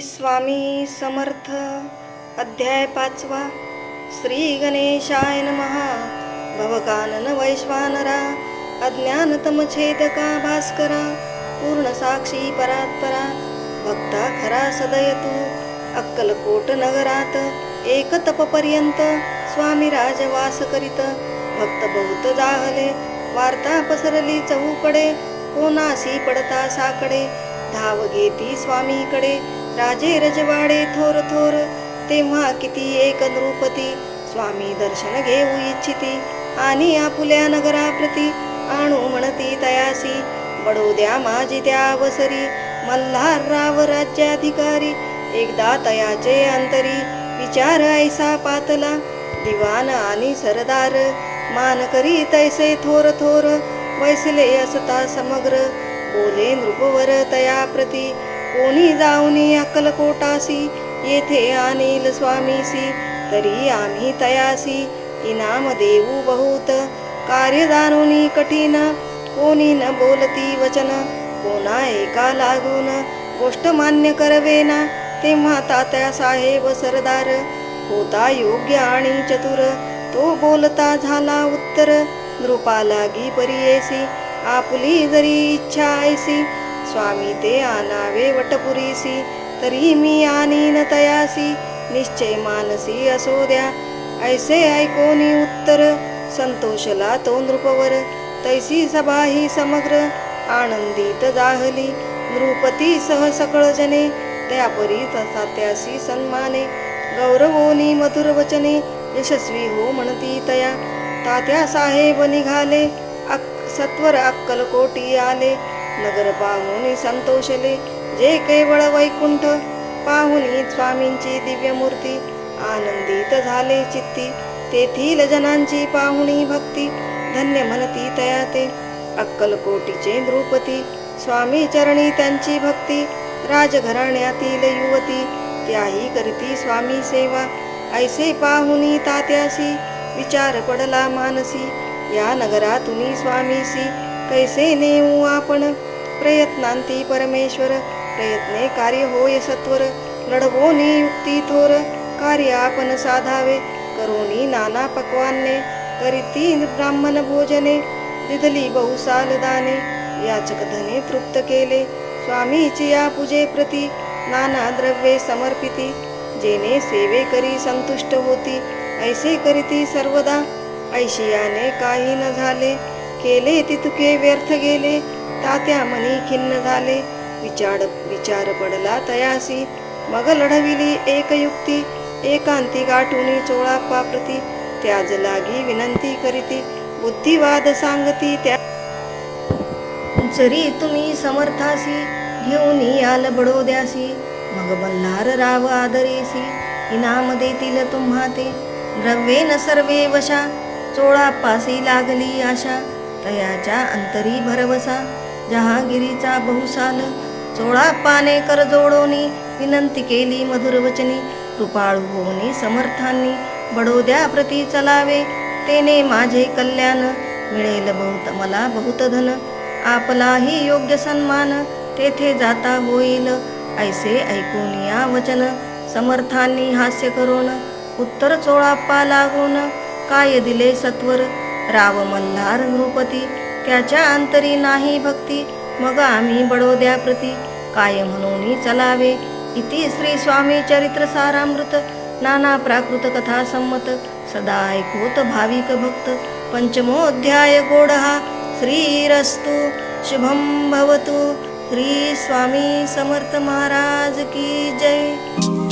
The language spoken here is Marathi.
स्वामी समर्थ. अध्याय पाचवा. श्री गणेशाय नमः. भवकानन वैश्वानरा. अज्ञानतमछेदका भास्करा. पूर्णसाक्षी परात्परा. भक्ता खरा सदयतु. अक्कलकोट नगरात. एक तपपर्यंत स्वामी राजवास करीत. भक्त बहुत जाहले. वार्ता पसरली चहूकडे कोणासी पडता साकडे. धाव घेती स्वामीकडे. राजे रजवाडे थोर थोर तेव्हा किती एक नृपती स्वामी दर्शन घेऊ इच्छिती आणि आपुल्या नगराप्रती. आणू म्हणती तयासी बडोद्या माझी त्या अवसरी. मल्हार राव राज्याधिकारी एकदा तयाचे अंतरी. विचार ऐसा पातला दिवान आणि सरदार. मान करी तैसे थोर थोर वैसले असता समग्र. बोले नृपवर तया प्रती कोणी जाऊनी अक्कलकोटासी येथे आणील स्वामीसी तरी आम्ही तयासी इनाम देऊ बहुत कार्य जाणूनी कठीण कोणी न बोलती वचन कोणा एका लागून गोष्ट मान्य करवेना तेव्हा तात्या साहेब सरदार होता योग्य आणि चतुर तो बोलता झाला उत्तर नृपा लागी परियेसी आपुली जरी इच्छा ऐसी स्वामी ते आनावे वटपुरीसी तरी मी आणीन तयासी निश्चय मानसी असो द्या. ऐसे ऐकोनी उत्तर संतोषला तो नृपवर. तैसी सभा ही समग्र आनंदित जाहली. नृपती सह सकळ जने त्यापरी तसा त्यासी सन्माने. गौरवोनी मधुर वचने यशस्वी हो म्हणती तया. तात्या साहेब निघाले अक सत्वर अक्कलकोटी आले नगर पाहुनी संतोषले जे केवळ वैकुंठ पाहुनी स्वामींची दिव्य मूर्ती आनंदित झाले चित्ती तेथील जनांची पाहुणी भक्ती धन्य म्हणती तया ते अक्कलकोटीचे द्रुपती स्वामी चरणी त्यांची भक्ती राजघराण्यातील युवती त्याही करती स्वामी सेवा ऐसे पाहुनी तात्यासी विचार पडला मानसी या नगरातुनी स्वामीसी कैसे नेऊ आपण? प्रयत्नांती परमेश्वर प्रयत्ने कार्य होय सत्वर लढवो युक्ती थोर कार्य आपण साधावे करोनी नाना पक्वान्ने करीती ब्राह्मण भोजने दिदली बहुसाल दाने याचक धने तृप्त केले स्वामीची या पूजे प्रती नाना द्रव्ये समर्पिती जेने सेवे करी संतुष्ट होती ऐसे करीती सर्वदा ऐशियाने काही न झाले. केले तितके व्यर्थ गेले. तात्या मनी खिन्न झाले. विचार विचार पडला तयासी. मग लढविली एक युक्ती. एकांती गाठुनी चोळा पाप्रती. त्याज लागी विनंती करीती. बुद्धिवाद सांगती त्या जरी तुम्ही समर्थासी. घेऊन याल बडोद्यासी. मग बल्लार राव आदरेसी. इनाम देतील तुम्हा ते द्रव्ये न सर्वे वशा. चोळापासी लागली आशा. तयाच्या अंतरी भरवसा. जहागिरीचा बहुसाल. चोळाप्पाने कर जोडोनी. विनंती केली मधुर वचनी. कृपाळू होनी समर्थांनी. बडोद्या प्रती चलावे. तेने माझे कल्याण. मिळेल बहुत मला बहुत धन. आपलाही योग्य सन्मान. तेथे जाता होईल. ऐसे ऐकून या वचन. समर्थांनी हास्य करून. उत्तर चोळाप्पा लागून. काय दिले सत्वर? राव मल्हार नृपती त्याच्या अंतरी नाही भक्ती मग आम्ही बडोद्या प्रती काय म्हणून चलावे? इति श्री स्वामी चरित्र सारामृत नाना प्राकृत कथा संमत सदा ऐकोत भाविक भक्त पंचमोध्याय गोडहा श्रीरस्तु शुभम भवतु श्री स्वामी समर्थ महाराज की जय.